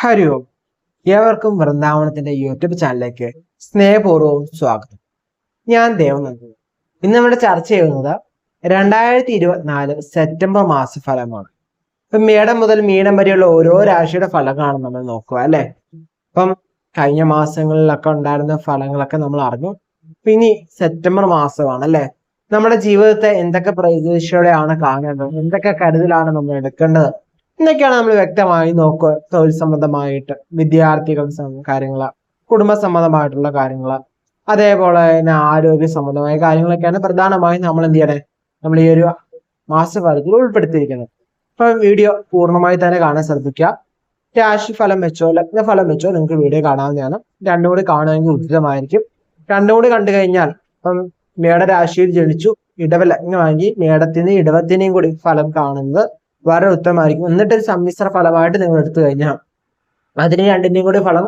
ഹരി ഓം ഏവർക്കും വൃന്ദാവനത്തിന്റെ യൂട്യൂബ് ചാനലിലേക്ക് സ്നേഹപൂർവവും സ്വാഗതം. ഞാൻ ദേവനന്ദൻ ഇന്ന് നമ്മുടെ ചർച്ച ചെയ്യുന്നത് രണ്ടായിരത്തി ഇരുപത്തിനാല് സെപ്റ്റംബർ മാസഫലമാണ്. ഇപ്പം മേടം മുതൽ മീനം വരെയുള്ള ഓരോ രാശിയുടെ ഫലങ്ങളാണ് നമ്മൾ നോക്കുക അല്ലെ? ഇപ്പം കഴിഞ്ഞ മാസങ്ങളിലൊക്കെ ഉണ്ടായിരുന്ന ഫലങ്ങളൊക്കെ നമ്മൾ അറിഞ്ഞു. ഇനി സെപ്റ്റംബർ മാസമാണ് അല്ലെ? നമ്മുടെ ജീവിതത്തെ എന്തൊക്കെ പ്രതീക്ഷയോടെയാണ് കാണേണ്ടത്? എന്തൊക്കെ കരുതലാണ് നമ്മൾ എടുക്കേണ്ടത്? എന്നൊക്കെയാണ് നമ്മൾ വ്യക്തമായി നോക്കുക. തൊഴിൽ സംബന്ധമായിട്ട് വിദ്യാർത്ഥികൾ കാര്യങ്ങൾ കുടുംബ സംബന്ധമായിട്ടുള്ള കാര്യങ്ങൾ അതേപോലെ തന്നെ ആരോഗ്യ സംബന്ധമായ കാര്യങ്ങളൊക്കെയാണ് പ്രധാനമായും നമ്മൾ എന്ത് ചെയ്യണേ? നമ്മൾ ഈ ഒരു മാസഫലത്തിൽ ഉൾപ്പെടുത്തിയിരിക്കുന്നത്. അപ്പൊ വീഡിയോ പൂർണമായി തന്നെ കാണാൻ ശ്രദ്ധിക്കുക. രാശി ഫലം വെച്ചോ ലഗ്ന ഫലം വെച്ചോ നിങ്ങൾക്ക് വീഡിയോ കാണാവുന്നതാണ്. രണ്ടും കൂടി കാണുമെങ്കിൽ ഉചിതമായിരിക്കും. രണ്ടും കൂടി കണ്ടു കഴിഞ്ഞാൽ ഇപ്പം മേടരാശിയിൽ ജനിച്ചു ഇടവ ലഗ്നമാക്കി മേടത്തിന് ഇടവത്തിനെയും കൂടി ഫലം കാണുന്നത് വളരെ ഉത്തമമായിരിക്കും. എന്നിട്ട് സമ്മിശ്ര ഫലമായിട്ട് നിങ്ങൾ എടുത്തു കഴിഞ്ഞാൽ അതിന് രണ്ടിന്റെയും കൂടി ഫലം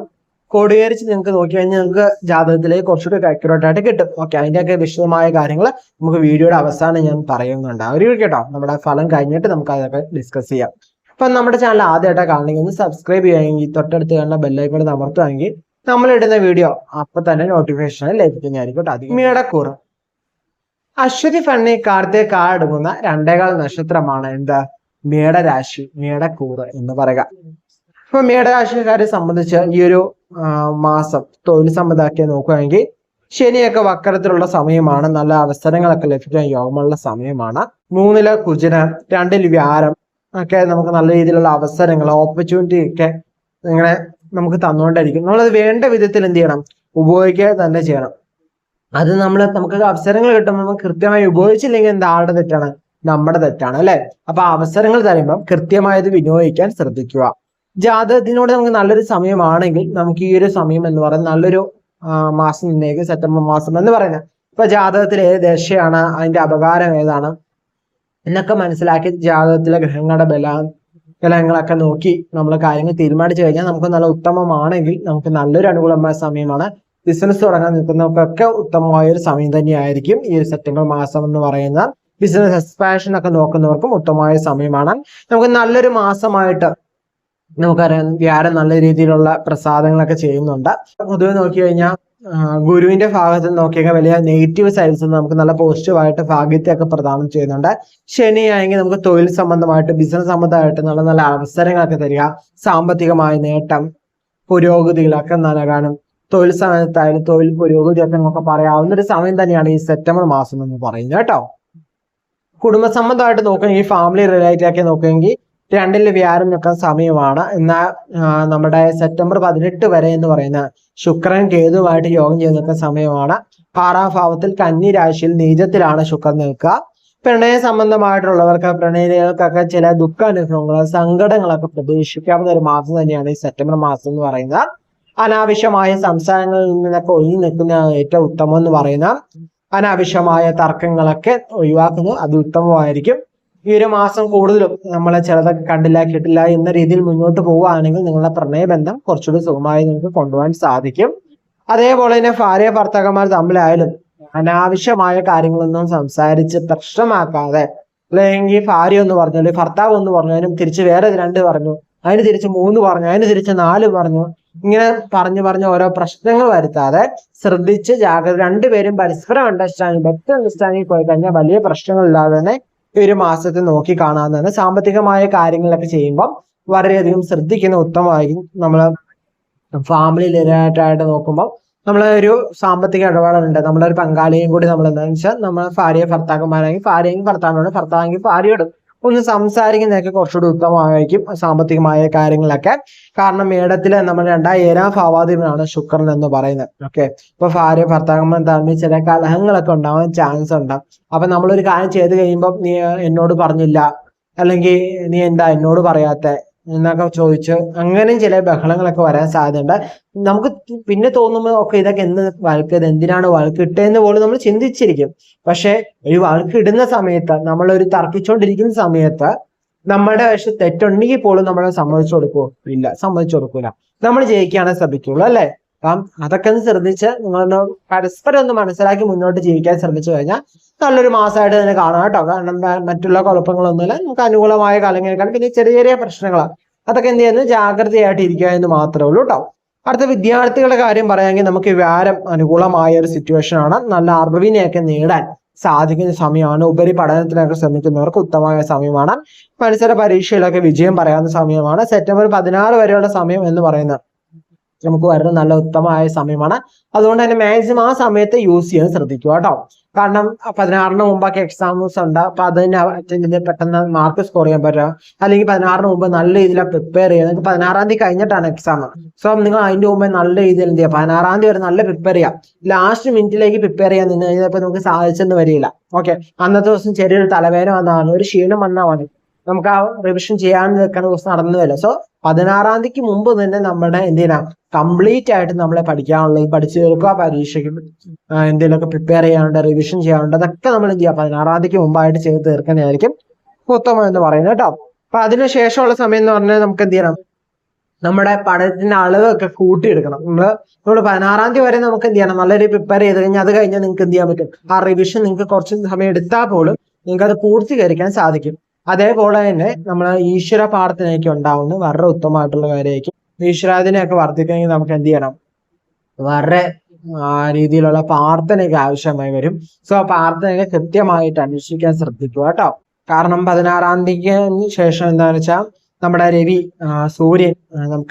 കോടീകരിച്ച് നിങ്ങൾക്ക് നോക്കി കഴിഞ്ഞാൽ നിങ്ങൾക്ക് ജാതകത്തിലേക്ക് കുറച്ചുകൂടി അക്യൂറേറ്റ് ആയിട്ട് കിട്ടും. ഓക്കെ അതിന്റെയൊക്കെ വിശദമായ കാര്യങ്ങൾ നമുക്ക് വീഡിയോയുടെ അവസാനം ഞാൻ പറയുന്നുണ്ട്. ഒരു കേട്ടോ നമ്മുടെ ഫലം കഴിഞ്ഞിട്ട് നമുക്ക് അതൊക്കെ ഡിസ്കസ് ചെയ്യാം. അപ്പൊ നമ്മുടെ ചാനൽ ആദ്യമായിട്ടാണ് കാണണമെങ്കിൽ ഒന്ന് സബ്സ്ക്രൈബ് ചെയ്യുകയെങ്കിൽ തൊട്ടടുത്ത് കാണുന്ന ബെല്ലൈക്കോട് അമർത്തുകയാണെങ്കിൽ നമ്മളിടുന്ന വീഡിയോ അപ്പൊ തന്നെ നോട്ടിഫിക്കേഷൻ ലഭിക്കുന്നതായിരിക്കും കേട്ടോ. അധികം മേടക്കൂറ് അശ്വതി ഫണ്ണി കാർത്തിക കാടുങ്ങുന്ന രണ്ടേകാൽ നക്ഷത്രമാണ് എന്താ? മേടരാശി മേടക്കൂറ് എന്ന് പറയുക. ഇപ്പൊ മേടരാശിക്കാരെ സംബന്ധിച്ച് ഈ ഒരു മാസം തൊഴിൽ സംബന്ധമാക്കി നോക്കുകയാണെങ്കിൽ ശനിയൊക്കെ വക്രത്തിലുള്ള സമയമാണ്. നല്ല അവസരങ്ങളൊക്കെ ലഭിക്കാൻ യോഗമുള്ള സമയമാണ്. മൂന്നിൽ കുജനം രണ്ടിൽ വ്യാരം ഒക്കെ നമുക്ക് നല്ല രീതിയിലുള്ള അവസരങ്ങൾ ഓപ്പർച്യൂണിറ്റി ഒക്കെ ഇങ്ങനെ നമുക്ക് തന്നുകൊണ്ടിരിക്കും. നമ്മളത് വേണ്ട വിധത്തിൽ എന്ത് ചെയ്യണം? ഉപയോഗിക്കുക തന്നെ ചെയ്യണം. അത് നമ്മൾ നമുക്ക് അവസരങ്ങൾ കിട്ടുമ്പോൾ നമ്മൾ കൃത്യമായി ഉപയോഗിച്ചില്ലെങ്കിൽ എന്താ ആളുടെ തെറ്റാണ്? നമ്മുടെ തെറ്റാണ് അല്ലെ? അപ്പൊ അവസരങ്ങൾ തരുമ്പം കൃത്യമായത് വിനിയോഗിക്കാൻ ശ്രദ്ധിക്കുക. ജാതകത്തിനോട് നമുക്ക് നല്ലൊരു സമയമാണെങ്കിൽ നമുക്ക് ഈ ഒരു സമയം എന്ന് പറയുന്നത് നല്ലൊരു മാസം നിന്നേക്ക് സെപ്റ്റംബർ മാസം എന്ന് പറയുന്നത്. ഇപ്പൊ ജാതകത്തിൽ ഏത് ദശയാണ് അതിന്റെ അപകാരം ഏതാണ് എന്നൊക്കെ മനസ്സിലാക്കി ജാതകത്തിലെ ഗ്രഹങ്ങളുടെ ബല ബലങ്ങളൊക്കെ നോക്കി നമ്മൾ കാര്യങ്ങൾ തീരുമാനിച്ചു കഴിഞ്ഞാൽ നമുക്ക് നല്ല ഉത്തമമാണെങ്കിൽ നമുക്ക് നല്ലൊരു അനുകൂലമായ സമയമാണ്. ബിസിനസ് തുടങ്ങാൻ നിൽക്കുന്നവർക്കൊക്കെ ഉത്തമമായ ഒരു സമയം തന്നെയായിരിക്കും ഈ ഒരു സെപ്റ്റംബർ മാസം എന്ന് പറയുന്ന ബിസിനസ് എക്സ്പാൻഷൻ ഒക്കെ നോക്കുന്നവർക്കും ഉത്തമമായ സമയമാണ്. നമുക്ക് നല്ലൊരു മാസമായിട്ട് നമുക്കറിയാം വ്യാഴം നല്ല രീതിയിലുള്ള പ്രസാദങ്ങളൊക്കെ ചെയ്യുന്നുണ്ട്. പൊതുവെ നോക്കി കഴിഞ്ഞാൽ ഗുരുവിന്റെ ഭാഗത്ത് നോക്കിയാൽ വലിയ നെഗറ്റീവ് സൈഡ്സ് നമുക്ക് നല്ല പോസിറ്റീവായിട്ട് ഭാഗ്യത്തെയൊക്കെ പ്രദാനം ചെയ്യുന്നുണ്ട്. ശനിയായെങ്കിൽ നമുക്ക് തൊഴിൽ സംബന്ധമായിട്ട് ബിസിനസ് സംബന്ധമായിട്ട് നല്ല നല്ല അവസരങ്ങളൊക്കെ തരിക. സാമ്പത്തികമായ നേട്ടം പുരോഗതികളൊക്കെ നൽകാനും തൊഴിൽ സമയത്തായാലും തൊഴിൽ പുരോഗതിയൊക്കെ നമുക്ക് പറയാവുന്ന ഒരു സമയം തന്നെയാണ് ഈ സെപ്റ്റംബർ മാസം എന്ന് പറയുന്നത് കേട്ടോ. കുടുംബ സംബന്ധമായിട്ട് നോക്കുകയെങ്കിൽ ഫാമിലി റിലേറ്റഡ് ആക്കി നോക്കുകയെങ്കിൽ രണ്ടിൽ വ്യാരം നിൽക്കുന്ന സമയമാണ്. എന്നാൽ നമ്മുടെ സെപ്റ്റംബർ പതിനെട്ട് വരെ എന്ന് പറയുന്ന ശുക്രൻ കേതുവായിട്ട് യോഗം ചെയ്ത് നിൽക്കുന്ന സമയമാണ്. ആറാം ഭാവത്തിൽ കന്നി രാശിയിൽ നീചത്തിലാണ് ശുക്രൻ നിൽക്കുക. പ്രണയ സംബന്ധമായിട്ടുള്ളവർക്ക് പ്രണയികൾക്കൊക്കെ ചില ദുഃഖാനുഭവങ്ങൾ സങ്കടങ്ങളൊക്കെ പ്രതീക്ഷിക്കാവുന്ന ഒരു മാസം തന്നെയാണ് ഈ സെപ്റ്റംബർ മാസം എന്ന് പറയുന്നത്. അനാവശ്യമായ സംസാരങ്ങളിൽ നിന്നൊക്കെ ഒഴിഞ്ഞു നിൽക്കുന്ന ഏറ്റവും ഉത്തമം എന്ന് പറയുന്ന അനാവശ്യമായ തർക്കങ്ങളൊക്കെ ഒഴിവാക്കുന്നത് അത് ഉത്തമമായിരിക്കും ഈ ഒരു മാസം കൂടുതലും നമ്മളെ ചിലതൊക്കെ കണ്ടില്ല കിട്ടില്ല എന്ന രീതിയിൽ മുന്നോട്ട് പോവുകയാണെങ്കിൽ നിങ്ങളുടെ പ്രണയബന്ധം കുറച്ചുകൂടി സുഖമായി നിങ്ങൾക്ക് കൊണ്ടുപോകാൻ സാധിക്കും. അതേപോലെ തന്നെ ഭാര്യ ഭർത്താക്കന്മാർ തമ്മിലായാലും അനാവശ്യമായ കാര്യങ്ങളൊന്നും സംസാരിച്ച് പ്രശ്നമാക്കാതെ അല്ലെങ്കിൽ ഭാര്യ ഒന്ന് പറഞ്ഞു അല്ലെങ്കിൽ ഭർത്താവ് ഒന്ന് പറഞ്ഞു അതിനും തിരിച്ച് വേറെ രണ്ട് പറഞ്ഞു അതിന് തിരിച്ച് മൂന്ന് പറഞ്ഞു അതിന് തിരിച്ച് നാല് പറഞ്ഞു ഇങ്ങനെ പറഞ്ഞു പറഞ്ഞ് ഓരോ പ്രശ്നങ്ങൾ വരുത്താതെ ശ്രദ്ധിച്ച് ജാഗ്രത രണ്ടുപേരും പരസ്പരം അണ്ടർസ്റ്റാൻഡിങ് ബെറ്റർ അണ്ടർസ്റ്റാൻഡിങ് പോയി കഴിഞ്ഞാൽ വലിയ പ്രശ്നങ്ങളില്ലാതെ തന്നെ ഈ ഒരു മാസത്തെ നോക്കി കാണാവുന്നതാണ്. സാമ്പത്തികമായ കാര്യങ്ങളൊക്കെ ചെയ്യുമ്പോൾ വളരെയധികം ശ്രദ്ധിക്കുന്ന ഉത്തമമായിരിക്കും നമ്മൾ ഫാമിലി റിലേറ്റഡായിട്ട് നോക്കുമ്പോൾ നമ്മൾ ഒരു സാമ്പത്തിക ഇടപാടുണ്ട്. നമ്മളൊരു പങ്കാളിയും കൂടി നമ്മൾ എന്താണെന്ന് വെച്ചാൽ നമ്മൾ ഭാര്യ ഭർത്താക്കന്മാരാണെങ്കിൽ ഭാര്യയും ഭർത്താവിനോട് ഭർത്താവെങ്കിൽ ഭാര്യയോടും ഒന്ന് സംസാരിക്കുന്നതൊക്കെ കുറച്ചുകൂടി ഉത്തമമായിരിക്കും സാമ്പത്തികമായ കാര്യങ്ങളൊക്കെ കാരണം മേടത്തിൽ നമ്മൾ രണ്ടാം ഏഴാം ഭാവാധിപനാണ് ശുക്രൻ എന്ന് പറയുന്നത്. ഓക്കെ ഇപ്പൊ ഭാര്യ ഭർത്താക്കന്മാർ തമ്മിൽ ചില കലഹങ്ങളൊക്കെ ഉണ്ടാവാൻ ചാൻസ് ഉണ്ടാവും അപ്പൊ നമ്മളൊരു കാര്യം ചെയ്ത് കഴിയുമ്പോൾ നീ എന്നോട് പറഞ്ഞില്ല. അല്ലെങ്കിൽ നീ എന്താ എന്നോട് പറയാത്ത? എന്നൊക്കെ ചോദിച്ചു അങ്ങനെയും ചില ബഹളങ്ങളൊക്കെ വരാൻ സാധ്യതയുണ്ട്. നമുക്ക് പിന്നെ തോന്നുമ്പോൾ ഒക്കെ ഇതൊക്കെ എന്ത് വഴക്ക് ഇത് എന്തിനാണ് വഴക്ക് ഇട്ടതെന്ന് പോലും നമ്മൾ ചിന്തിച്ചിരിക്കും. പക്ഷെ ഒരു വഴക്ക് ഇടുന്ന സമയത്ത് നമ്മൾ ഒരു തർക്കിച്ചുകൊണ്ടിരിക്കുന്ന സമയത്ത് നമ്മുടെ പക്ഷെ തെറ്റുണ്ടെങ്കിൽ പോലും നമ്മളെ സമ്മതിച്ചു കൊടുക്കൂ? ഇല്ല സമ്മതിച്ചു കൊടുക്കൂല. നമ്മൾ ജയിക്കാനേ ശ്രമിക്കുള്ളൂ അല്ലെ? അപ്പം അതൊക്കെ ഒന്ന് ശ്രദ്ധിച്ച് നിങ്ങളൊന്ന് പരസ്പരം ഒന്ന് മനസ്സിലാക്കി മുന്നോട്ട് ജീവിക്കാൻ ശ്രമിച്ചു കഴിഞ്ഞാൽ നല്ലൊരു മാസമായിട്ട് തന്നെ കാണാം കേട്ടോ. കാരണം മറ്റുള്ള കുഴപ്പങ്ങളൊന്നുമില്ല. നമുക്ക് അനുകൂലമായ കാലങ്ങളെക്കാൾ പിന്നെ ചെറിയ ചെറിയ പ്രശ്നങ്ങൾ അതൊക്കെ എന്ത് ചെയ്യുന്നത് ജാഗ്രതയായിട്ട് ഇരിക്കുക എന്ന് മാത്രമേ ഉള്ളൂ കേട്ടോ. അടുത്ത വിദ്യാർത്ഥികളുടെ കാര്യം പറയുകയാണെങ്കിൽ നമുക്ക് വ്യാരം അനുകൂലമായ ഒരു സിറ്റുവേഷൻ ആണ്. നല്ല അറിവിനെയൊക്കെ നേടാൻ സാധിക്കുന്ന സമയമാണ്. ഉപരി പഠനത്തിനൊക്കെ ശ്രമിക്കുന്നവർക്ക് ഉത്തമമായ സമയമാണ്. മത്സര പരീക്ഷയിലൊക്കെ വിജയം പറയാവുന്ന സമയമാണ്. സെപ്റ്റംബർ പതിനാറ് വരെയുള്ള സമയം എന്ന് പറയുന്നത്. നമുക്ക് വരുന്ന നല്ല ഉത്തമമായ സമയമാണ്. അതുകൊണ്ട് തന്നെ മാക്സിമം ആ സമയത്ത് യൂസ് ചെയ്യാൻ ശ്രദ്ധിക്കുക കേട്ടോ. കാരണം പതിനാറിന് മുമ്പൊക്കെ എക്സാംസ് ഉണ്ട്. അപ്പൊ അതിന് അറ്റൻഡ് ചെയ്ത് പെട്ടെന്ന് മാർക്ക് സ്കോർ ചെയ്യാൻ പറ്റുക. അല്ലെങ്കിൽ പതിനാറിന് മുമ്പ് നല്ല രീതിയിൽ പ്രിപ്പയർ ചെയ്യുക. നിങ്ങൾക്ക് പതിനാറാം തീയതി കഴിഞ്ഞിട്ടാണ് എക്സാം സോ നിങ്ങൾ അതിന്റെ മുമ്പ് നല്ല രീതിയിൽ എന്ത് ചെയ്യുക? പതിനാറാം തീയതി വരെ നല്ല പ്രിപ്പയർ ചെയ്യാം ലാസ്റ്റ് മിനിറ്റിലേക്ക് പ്രിപ്പയർ ചെയ്യാൻ നിന്ന് കഴിഞ്ഞപ്പോൾ നമുക്ക് സാധിച്ചെന്ന് വരില്ല. ഓക്കെ അന്നത്തെ ദിവസം ചെറിയൊരു തലവേദന വന്നതാണ്. ഒരു ക്ഷീണം വന്നാൽ മതി. നമുക്ക് ആ റിവിഷൻ ചെയ്യാൻ നിൽക്കുന്ന ദിവസം നടന്നു വരില്ല. സോ പതിനാറാം തീയതിക്ക് മുമ്പ് തന്നെ നമ്മുടെ എന്ത് ചെയ്യണം? കംപ്ലീറ്റ് ആയിട്ട് നമ്മളെ പഠിക്കാനുള്ളത് പഠിച്ചു തീർക്കുക പരീക്ഷയ്ക്ക് എന്തെങ്കിലുമൊക്കെ പ്രിപ്പയർ ചെയ്യാനുണ്ട് റിവിഷൻ ചെയ്യാനുണ്ട് അതൊക്കെ നമ്മൾ എന്ത് ചെയ്യുക? പതിനാറാം തീയതിക്ക് മുമ്പായിട്ട് ചെയ്ത് തീർക്കുന്നതായിരിക്കും ഉത്തമം എന്ന് പറയുന്നത് കേട്ടോ. അപ്പൊ അതിനുശേഷമുള്ള സമയം എന്ന് പറഞ്ഞാൽ നമുക്ക് എന്ത് ചെയ്യണം? നമ്മുടെ പഠനത്തിന്റെ അളവൊക്കെ കൂട്ടിയെടുക്കണം. നമ്മൾ നമ്മൾ പതിനാറാം തീയതി വരെ നമുക്ക് എന്ത് ചെയ്യണം? നല്ലൊരു പ്രിപ്പയർ ചെയ്ത് കഴിഞ്ഞാൽ അത് കഴിഞ്ഞാൽ നിങ്ങൾക്ക് എന്ത് ചെയ്യാൻ പറ്റും? ആ റിവിഷൻ നിങ്ങൾക്ക് കുറച്ച് സമയം എടുത്താൽ പോലും നിങ്ങൾക്ക് അത് പൂർത്തീകരിക്കാൻ സാധിക്കും. അതേപോലെ തന്നെ നമ്മൾ ഈശ്വര പ്രാർത്ഥനയൊക്കെ ഉണ്ടാവുന്ന. വളരെ ഉത്തമമായിട്ടുള്ള കാര്യമായിരിക്കും. ഈശ്വരാധനയൊക്കെ വർദ്ധിക്കണമെങ്കിൽ നമുക്ക് എന്ത് ചെയ്യണം? വളരെ രീതിയിലുള്ള പ്രാർത്ഥനയൊക്കെ ആവശ്യമായി വരും. സോ പ്രാർത്ഥനയൊക്കെ കൃത്യമായിട്ട് അന്വേഷിക്കാൻ ശ്രദ്ധിക്കുക കേട്ടോ. കാരണം പതിനാറാം തീയതിക്ക് ശേഷം എന്താണെന്ന് വെച്ചാൽ നമ്മുടെ രവി സൂര്യൻ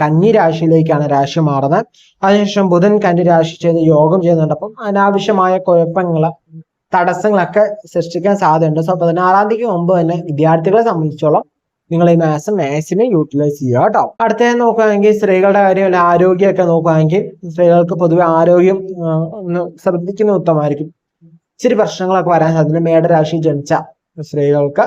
കന്നി രാശിയിലേക്കാണ് രാശി മാറുന്നത്. അതിനുശേഷം ബുധൻ കന്നി രാശി ചെയ്ത് യോഗം ചെയ്യുന്നുണ്ട്. അപ്പം അനാവശ്യമായ കുഴപ്പങ്ങൾ തടസ്സങ്ങളൊക്കെ സൃഷ്ടിക്കാൻ സാധ്യതയുണ്ട്. സോ പതിനാറാം തീയതിക്ക് മുമ്പ് തന്നെ വിദ്യാർത്ഥികളെ സംബന്ധിച്ചോളം നിങ്ങൾ ഈ മാസം മാക്സിമം യൂട്ടിലൈസ് ചെയ്യുക കേട്ടോ അടുത്ത നോക്കുകയാണെങ്കിൽ സ്ത്രീകളുടെ കാര്യം ആരോഗ്യമൊക്കെ നോക്കുകയാണെങ്കിൽ സ്ത്രീകൾക്ക് പൊതുവെ ആരോഗ്യം ഒന്ന് ശ്രദ്ധിക്കുന്ന ഉത്തമമായിരിക്കും. ഇച്ചിരി പ്രശ്നങ്ങളൊക്കെ വരാൻ സാധ്യത മേടരാശി ജനിച്ച സ്ത്രീകൾക്ക്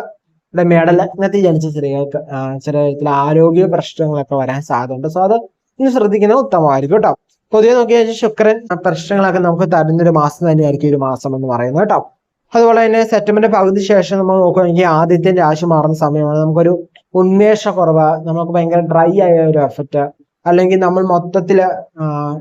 ഇവിടെ മേടലഗ്നത്തിൽ ജനിച്ച സ്ത്രീകൾക്ക് ചില തരത്തിൽ ആരോഗ്യ പ്രശ്നങ്ങളൊക്കെ വരാൻ സാധ്യതയുണ്ട്. സോ അത് ഇന്ന് ശ്രദ്ധിക്കുന്നത് ഉത്തമമായിരിക്കും കേട്ടോ പൊതുവെ നോക്കിയാൽ ശുക്രൻ പ്രശ്നങ്ങളൊക്കെ നമുക്ക് തരുന്നൊരു മാസം തന്നെയായിരിക്കും ഒരു മാസം എന്ന് പറയുന്നത് കേട്ടോ. അതുപോലെ തന്നെ സെപ്റ്റംബറിന്റെ പകുതി ശേഷം നമ്മൾ നോക്കുകയാണെങ്കിൽ ആദ്യത്തെ രാശി മാറുന്ന സമയമാണ്. നമുക്കൊരു ഉന്മേഷക്കുറവ് നമുക്ക് ഭയങ്കര ഡ്രൈ ആയ ഒരു എഫക്റ്റ് അല്ലെങ്കിൽ നമ്മൾ മൊത്തത്തിൽ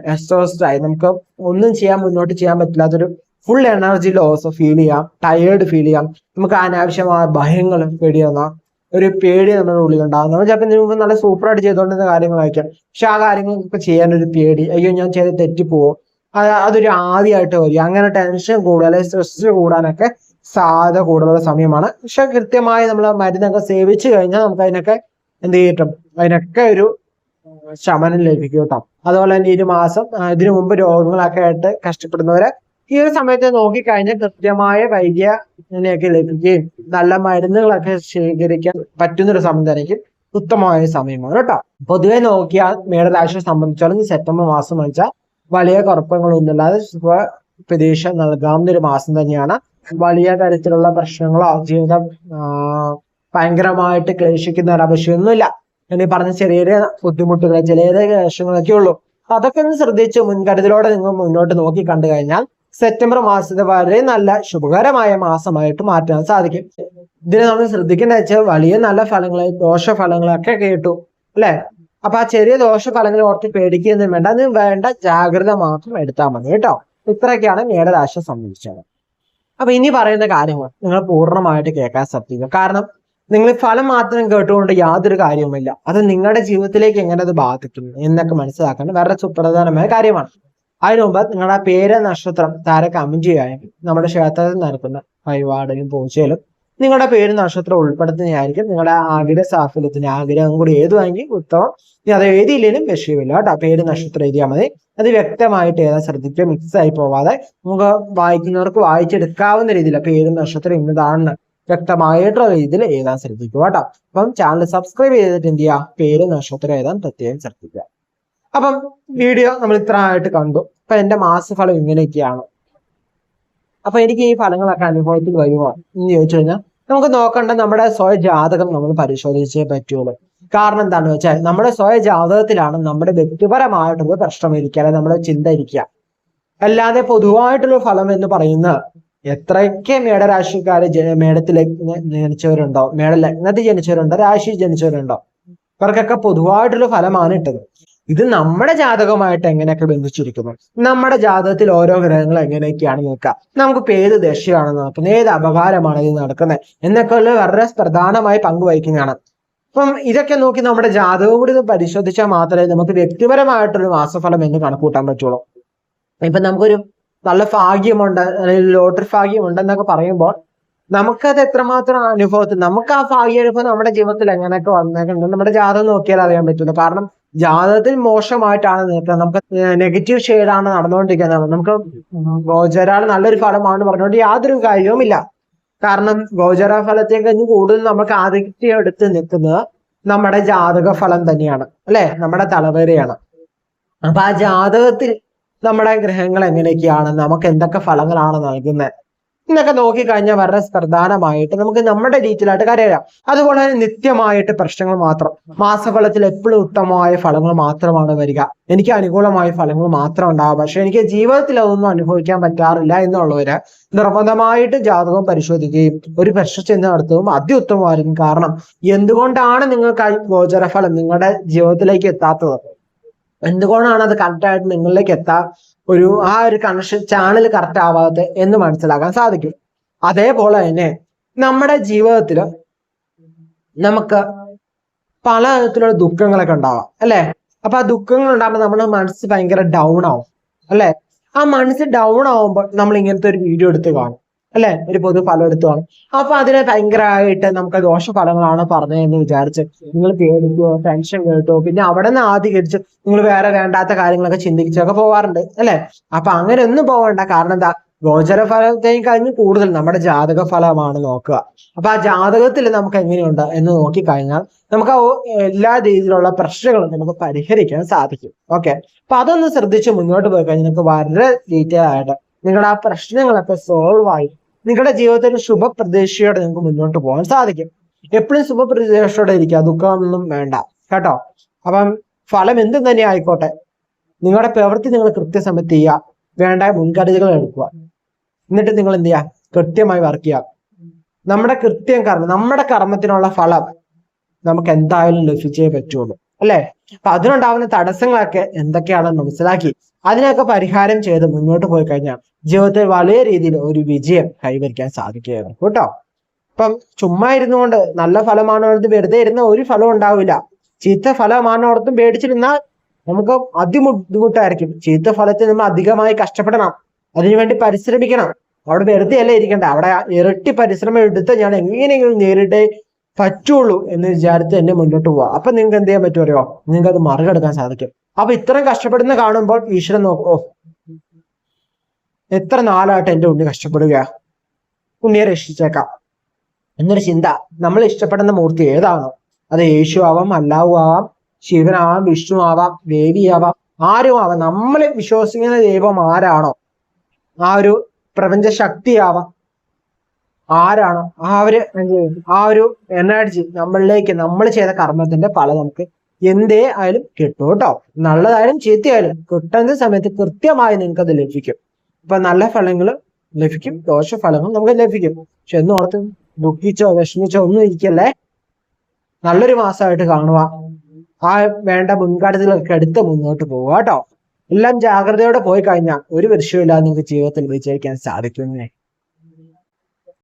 എക്സോസ്റ്റ് ആയി. നമുക്ക് ഒന്നും ചെയ്യാൻ മുന്നോട്ട് ചെയ്യാൻ പറ്റില്ലാത്തൊരു ഫുൾ എനർജി ലോസ് ഫീൽ ചെയ്യാം. ടയേർഡ് ഫീൽ ചെയ്യാം. നമുക്ക് അനാവശ്യമായ ഭയങ്ങൾ പേടിയാവുന്ന ഒരു പേടി നമ്മുടെ ഉള്ളിൽ ഉണ്ടാകും. നമ്മൾ ചിലപ്പോൾ ഇതിനു മുമ്പ് നല്ല സൂപ്പറായിട്ട് ചെയ്തുകൊണ്ടിരുന്ന കാര്യങ്ങളായിരിക്കാം. പക്ഷെ ആ കാര്യങ്ങളൊക്കെ ചെയ്യാൻ ഒരു പേടി. അയ്യോ ഞാൻ ചെയ്ത് തെറ്റിപ്പോവോ. അത് അതൊരു ആദ്യമായിട്ട് വരും അങ്ങനെ ടെൻഷൻ കൂടുക അല്ലെങ്കിൽ സ്ട്രെസ് കൂടാനൊക്കെ സാധ്യത കൂടുതലുള്ള സമയമാണ്. പക്ഷെ കൃത്യമായി നമ്മൾ മരുന്നൊക്കെ സേവിച്ച് കഴിഞ്ഞാൽ നമുക്ക് അതിനൊക്കെ എന്ത് ചെയ്യട്ടും അതിനൊക്കെ ഒരു ശമനം ലഭിക്കും കേട്ടോ. അതുപോലെ തന്നെ ഒരു മാസം ഇതിനു മുമ്പ് രോഗങ്ങളൊക്കെ ആയിട്ട് കഷ്ടപ്പെടുന്നവരെ ഈ ഒരു സമയത്ത് നോക്കിക്കഴിഞ്ഞാൽ കൃത്യമായ വൈദ്യനെയൊക്കെ ലഭിക്കുകയും നല്ല മരുന്നുകളൊക്കെ ശേഖരിക്കാൻ പറ്റുന്നൊരു സമയം തന്നെ ഉത്തമമായ സമയമാണ് കേട്ടോ. പൊതുവെ നോക്കിയാൽ മേടരാശിയെ സംബന്ധിച്ചോളം സെപ്റ്റംബർ മാസം വെച്ചാൽ വലിയ കുഴപ്പങ്ങളൊന്നുമില്ലാതെ പ്രതീക്ഷ നൽകാവുന്ന ഒരു മാസം തന്നെയാണ്. വലിയ തരത്തിലുള്ള പ്രശ്നങ്ങളോ ജീവിതം ഭയങ്കരമായിട്ട് ക്ലേശിക്കുന്ന ഒരു ആവശ്യമൊന്നുമില്ല ഈ പറഞ്ഞ ചെറിയ ചെറിയ ബുദ്ധിമുട്ടുകൾ ചെറിയ ചെറിയ ക്ലേശങ്ങളൊക്കെ ഉള്ളൂ അതൊക്കെ ഒന്ന് ശ്രദ്ധിച്ച് മുൻകരുതലോടെ നിങ്ങൾ മുന്നോട്ട് നോക്കി കണ്ടു കഴിഞ്ഞാൽ സെപ്റ്റംബർ മാസത്തെ വളരെ നല്ല ശുഭകരമായ മാസമായിട്ട് മാറ്റാൻ സാധിക്കും. ഇതിനെ നമ്മൾ ശ്രദ്ധിക്കേണ്ട വെച്ചാൽ വലിയ നല്ല ഫലങ്ങൾ ദോഷഫലങ്ങളൊക്കെ കേട്ടു അല്ലെ? അപ്പൊ ആ ചെറിയ ദോഷഫലങ്ങൾ ഓർത്ത് പേടിക്കുകയൊന്നും വേണ്ട. അതിന് വേണ്ട ജാഗ്രത മാത്രം എടുത്താൽ മതി കേട്ടോ. ഇത്രയൊക്കെയാണ് മേടരാശിയെ സംബന്ധിച്ചത്. അപ്പൊ ഇനി പറയുന്ന കാര്യങ്ങൾ നിങ്ങൾ പൂർണമായിട്ട് കേൾക്കാൻ ശ്രദ്ധിക്കുക. കാരണം നിങ്ങൾ ഫലം മാത്രം കേട്ടുകൊണ്ട് യാതൊരു കാര്യവുമില്ല. അത് നിങ്ങളുടെ ജീവിതത്തിലേക്ക് എങ്ങനെ അത് ബാധിക്കുന്നു എന്നൊക്കെ മനസ്സിലാക്കേണ്ട വളരെ സുപ്രധാനമായ കാര്യമാണ്. അതിനു മുമ്പ് നിങ്ങളുടെ പേര് നക്ഷത്രം താരെ കമന്റ് ചെയ്യുകയാണെങ്കിൽ നമ്മുടെ ക്ഷേത്രത്തിൽ നടക്കുന്ന വഴിപാടിലും പൂജയിലും നിങ്ങളുടെ പേര് നക്ഷത്രം ഉൾപ്പെടുത്തുന്നതായിരിക്കും. നിങ്ങളുടെ ആഗ്രഹ സാഫല്യത്തിന് ആഗ്രഹം കൂടി ഏതുവാണെങ്കിൽ ഉത്തമം. ഇനി അത് എഴുതിയില്ലെങ്കിലും വിഷയമില്ല കേട്ടോ. പേര് നക്ഷത്രം എഴുതിയാൽ മതി. അത് വ്യക്തമായിട്ട് ഏതാ ശ്രദ്ധിക്കുക മിക്സ് ആയി പോവാതെ നമുക്ക് വായിക്കുന്നവർക്ക് വായിച്ചെടുക്കാവുന്ന രീതിയിൽ പേര് നക്ഷത്രം ഇന്നതാണെന്ന് വ്യക്തമായിട്ടുള്ള രീതിയിൽ എഴുതാൻ ശ്രദ്ധിക്കുക കേട്ടോ. അപ്പം ചാനൽ സബ്സ്ക്രൈബ് ചെയ്തിട്ട് എന്ത് ചെയ്യുക? പേര് നക്ഷത്രം എഴുതാൻ പ്രത്യേകം ശ്രദ്ധിക്കുക. അപ്പം വീഡിയോ നമ്മൾ ഇത്ര ആയിട്ട് കണ്ടു. അപ്പൊ എന്റെ മാസഫലം ഇങ്ങനെയൊക്കെയാണ്. അപ്പൊ എനിക്ക് ഈ ഫലങ്ങളൊക്കെ അനുഭവത്തിൽ വരുമോ എന്ന് ചോദിച്ചു കഴിഞ്ഞാൽ നമുക്ക് നോക്കേണ്ട നമ്മുടെ സ്വയ ജാതകം നമ്മൾ പരിശോധിച്ചേ പറ്റുള്ളൂ. കാരണം എന്താണെന്ന് വെച്ചാൽ നമ്മുടെ സ്വയ ജാതകത്തിലാണ് നമ്മുടെ വ്യക്തിപരമായിട്ടുള്ള പ്രശ്നം ഇരിക്കുക അല്ലെങ്കിൽ നമ്മുടെ ചിന്ത ഇരിക്കുക. അല്ലാതെ പൊതുവായിട്ടുള്ള ഫലം എന്ന് പറയുന്ന എത്രയൊക്കെ മേടരാശിക്കാര് മേടത്തിൽ ജനിച്ചവരുണ്ടോ? മേട ലഗ്നത്തിൽ ജനിച്ചവരുണ്ടോ? രാശി ജനിച്ചവരുണ്ടോ? ഇവർക്കൊക്കെ പൊതുവായിട്ടുള്ള ഫലമാണ് ഇട്ടത്. ഇത് നമ്മുടെ ജാതകമായിട്ട് എങ്ങനെയൊക്കെ ബന്ധിച്ചിരിക്കുന്നു? നമ്മുടെ ജാതകത്തിൽ ഓരോ ഗ്രഹങ്ങൾ എങ്ങനെയൊക്കെയാണ് നിൽക്കുക നമുക്ക് ഏത് ദശയാണ് നടക്കുന്നത് ഏത് അപകാരമാണ് ഇത് നടക്കുന്നത്? എന്നൊക്കെ ഉള്ള വളരെ പ്രധാനമായി പങ്കുവഹിക്കുന്നതാണ് അപ്പം ഇതൊക്കെ നോക്കി നമ്മുടെ ജാതകം കൂടി ഇത് പരിശോധിച്ചാൽ മാത്രമേ നമുക്ക് വ്യക്തിപരമായിട്ടൊരു മാസഫലം എന്ന് കണക്കൂട്ടാൻ പറ്റുള്ളൂ. ഇപ്പൊ നമുക്കൊരു നല്ല ഭാഗ്യമുണ്ട് അല്ലെങ്കിൽ ലോട്ടറി ഭാഗ്യമുണ്ട് എന്നൊക്കെ പറയുമ്പോൾ നമുക്കത് എത്രമാത്രം അനുഭവത്തിൽ നമുക്ക് ആ ഭാഗ്യ അനുഭവം നമ്മുടെ ജീവിതത്തിൽ എങ്ങനെയൊക്കെ വന്നേക്കുന്നുണ്ട് നമ്മുടെ ജാതകം നോക്കിയാൽ അറിയാൻ പറ്റുള്ളൂ. കാരണം ജാതകത്തിൽ മോശമായിട്ടാണ് നിൽക്കുന്നത് നമുക്ക് നെഗറ്റീവ് ഷെയ്ഡാണ് നടന്നുകൊണ്ടിരിക്കുന്നത്. നമുക്ക് ഗോചരാൾ നല്ലൊരു ഫലമാണെന്ന് പറഞ്ഞുകൊണ്ട് യാതൊരു കാര്യവുമില്ല. കാരണം ഗോചര ഫലത്തെ കഴിഞ്ഞ് കൂടുതൽ നമുക്ക് ആദിത്യം എടുത്ത് നിൽക്കുന്നത് നമ്മുടെ ജാതക ഫലം തന്നെയാണ്. അല്ലെ? നമ്മുടെ തലവേരയാണ് അപ്പൊ ആ ജാതകത്തിൽ നമ്മുടെ ഗ്രഹങ്ങൾ എങ്ങനെയൊക്കെയാണ്? നമുക്ക് എന്തൊക്കെ ഫലങ്ങളാണ് നൽകുന്നത്? എന്നൊക്കെ നോക്കിക്കഴിഞ്ഞാൽ വളരെ പ്രധാനമായിട്ട് നമുക്ക് നമ്മുടെ രീതിയിലായിട്ട് കരയാം. അതുപോലെ തന്നെ നിത്യമായിട്ട് പ്രശ്നങ്ങൾ മാത്രം. മാസഫലത്തിൽ എപ്പോഴും ഉത്തമമായ ഫലങ്ങൾ മാത്രമാണ് വരിക. എനിക്ക് അനുകൂലമായ ഫലങ്ങൾ മാത്രം ഉണ്ടാവുക. പക്ഷെ എനിക്ക് ജീവിതത്തിൽ അതൊന്നും അനുഭവിക്കാൻ പറ്റാറില്ല എന്നുള്ളവര് നിർബന്ധമായിട്ട് ജാതകം പരിശോധിക്കുകയും ഒരു പ്രശ്നം നടത്തുകയും അത്യുത്തമമായിരിക്കും. കാരണം എന്തുകൊണ്ടാണ് നിങ്ങൾക്ക് ആ ഗോചര ഫലം നിങ്ങളുടെ ജീവിതത്തിലേക്ക് എത്താത്തത്? എന്തുകൊണ്ടാണ് അത് കറക്റ്റായിട്ട് നിങ്ങളിലേക്ക് എത്താൻ ഒരു ആ ഒരു കണക്ഷൻ ചാനൽ കറക്റ്റ് ആവാതെ എന്ന് മനസ്സിലാക്കാൻ സാധിക്കും. അതേപോലെ തന്നെ നമ്മുടെ ജീവിതത്തിൽ നമുക്ക് പല തരത്തിലുള്ള ദുഃഖങ്ങളൊക്കെ ഉണ്ടാവാം അല്ലെ? അപ്പൊ ആ ദുഃഖങ്ങൾ ഉണ്ടാകുമ്പോൾ നമ്മുടെ മനസ്സ് ഭയങ്കര ഡൗൺ ആവും അല്ലേ? ആ മനസ്സ് ഡൗൺ ആവുമ്പോൾ നമ്മൾ ഇങ്ങനത്തെ ഒരു വീഡിയോ എടുത്ത് കാണും. അല്ലെ? ഒരു പൊതു ഫലം എടുത്ത് കാണും അപ്പൊ അതിന് ഭയങ്കരമായിട്ട് നമുക്ക് ദോഷഫലങ്ങളാണ് പറഞ്ഞതെന്ന് വിചാരിച്ച് നിങ്ങൾ പേടിക്കോ ടെൻഷൻ കേട്ടോ പിന്നെ അവിടെ നിന്ന് ആധികരിച്ച് നിങ്ങൾ വേറെ വേണ്ടാത്ത കാര്യങ്ങളൊക്കെ ചിന്തിച്ചൊക്കെ പോവാറുണ്ട് അല്ലെ? അപ്പൊ അങ്ങനെ ഒന്നും പോകണ്ട. കാരണം എന്താ? ഗോചര ഫലത്തേയും കഴിഞ്ഞ് കൂടുതൽ നമ്മുടെ ജാതക ഫലമാണ് നോക്കുക. അപ്പൊ ആ ജാതകത്തിൽ നമുക്ക് എങ്ങനെയുണ്ട് എന്ന് നോക്കിക്കഴിഞ്ഞാൽ നമുക്ക് എല്ലാ രീതിയിലുള്ള പ്രശ്നങ്ങളും നമുക്ക് പരിഹരിക്കാൻ സാധിക്കും. ഓക്കെ? അപ്പൊ അതൊന്ന് ശ്രദ്ധിച്ച് മുന്നോട്ട് പോയി കഴിഞ്ഞാൽ നിങ്ങൾക്ക് വളരെ ഡീറ്റെയിൽ ആയിട്ട് നിങ്ങളുടെ ആ പ്രശ്നങ്ങളൊക്കെ സോൾവ് ആയി നിങ്ങളുടെ ജീവിതത്തിൽ ശുഭപ്രതീക്ഷയോടെ നിങ്ങൾക്ക് മുന്നോട്ട് പോകാൻ സാധിക്കും. എപ്പോഴും ശുഭപ്രതീക്ഷയോടെ ഇരിക്കുക. ദുഃഖമൊന്നും വേണ്ട. കേട്ടോ? അപ്പം ഫലം എന്തും തന്നെ ആയിക്കോട്ടെ. നിങ്ങളുടെ പ്രവൃത്തി നിങ്ങൾ കൃത്യസമയത്ത് ചെയ്യുക. വേണ്ട മുൻകരുതലുകൾ എടുക്കുക. എന്നിട്ട് നിങ്ങൾ എന്ത് ചെയ്യുക? കൃത്യമായി വർക്ക് ചെയ്യുക. നമ്മുടെ കൃത്യം കർമ്മം നമ്മുടെ കർമ്മത്തിനുള്ള ഫലം നമുക്ക് എന്തായാലും ലഭിച്ചേ പറ്റുള്ളൂ. അല്ലെ? അപ്പൊ അതിനുണ്ടാവുന്ന തടസ്സങ്ങളൊക്കെ എന്തൊക്കെയാണെന്ന് മനസ്സിലാക്കി. അതിനൊക്കെ പരിഹാരം ചെയ്ത് മുന്നോട്ട് പോയി കഴിഞ്ഞാൽ ജീവിതത്തിൽ വലിയ രീതിയിൽ ഒരു വിജയം കൈവരിക്കാൻ സാധിക്കുകയാണ്. കേട്ടോ? ഇപ്പം ചുമ്മാ ഇരുന്നുകൊണ്ട് നല്ല ഫലമാണ് ഓർത്ത് വെറുതെ ഇരുന്ന ഒരു ഫലം ഉണ്ടാവില്ല. ചീത്ത ഫലമാണ് ഓർത്തും പേടിച്ചിരുന്നാൽ നമുക്ക് അതിബുദ്ധിമുട്ടായിരിക്കും. ചീത്ത ഫലത്തിൽ നമ്മൾ അധികമായി കഷ്ടപ്പെടണം. അതിനുവേണ്ടി പരിശ്രമിക്കണം. അവിടെ വെറുതെ അല്ലേ ഇരിക്കണ്ട? അവിടെ ഇരട്ടി പരിശ്രമം എടുത്ത് ഞാൻ എങ്ങനെയെങ്കിലും നേരിട്ടേ പറ്റുള്ളൂ എന്ന് വിചാരിച്ച് എന്നെ മുന്നോട്ട് പോവാ. അപ്പൊ നിങ്ങൾക്ക് എന്ത് ചെയ്യാൻ പറ്റുമോ നിങ്ങൾക്ക് അത് മറികടക്കാൻ സാധിക്കും. അപ്പൊ ഇത്രയും കഷ്ടപ്പെടുന്ന കാണുമ്പോൾ ഈശ്വരൻ നോക്കോ എത്ര നാളായിട്ട് എന്റെ ഉണ്ണി കഷ്ടപ്പെടുക? ഉണ്ണിയെ രക്ഷിച്ചേക്കാം. എന്നൊരു ചിന്ത. നമ്മൾ ഇഷ്ടപ്പെടുന്ന മൂർത്തി ഏതാണോ? അത് യേശു ആവാം അല്ലാഹു ആവാം ശിവനാവാം വിഷ്ണു ആവാം ദേവി ആവാം ആരും ആവാം നമ്മൾ വിശ്വസിക്കുന്ന ദൈവം ആരാണോ? ആ ഒരു പ്രപഞ്ച ശക്തിയാവാം ആരാണോ? ആ ഒരു ആ ഒരു എനർജി നമ്മളിലേക്ക് നമ്മൾ ചെയ്ത കർമ്മത്തിന്റെ ഫലം നമുക്ക് എന്തേ ആയാലും കിട്ടും കേട്ടോ. നല്ലതായാലും ചീത്തയായാലും കിട്ടുന്ന സമയത്ത് കൃത്യമായി നിങ്ങൾക്ക് അത് ലഭിക്കും. ഇപ്പൊ നല്ല ഫലങ്ങൾ ലഭിക്കും. ദോഷ ഫലങ്ങൾ നമുക്ക് ലഭിക്കും. പക്ഷെ എന്നോർത്ത് ദുഃഖിച്ചോ വിഷമിച്ചോ ഒന്നും ഇരിക്കല്ലേ? നല്ലൊരു മാസമായിട്ട് കാണുക ആ വേണ്ട മുൻകരുതലൊക്കെ എടുത്ത് മുന്നോട്ട് പോവുക കേട്ടോ എല്ലാം ജാഗ്രതയോടെ പോയി കഴിഞ്ഞാൽ ഒരു വിഷയമില്ലാതെ നിങ്ങൾക്ക് ജീവിതത്തിൽ വിജയിക്കാൻ സാധിക്കുന്നേ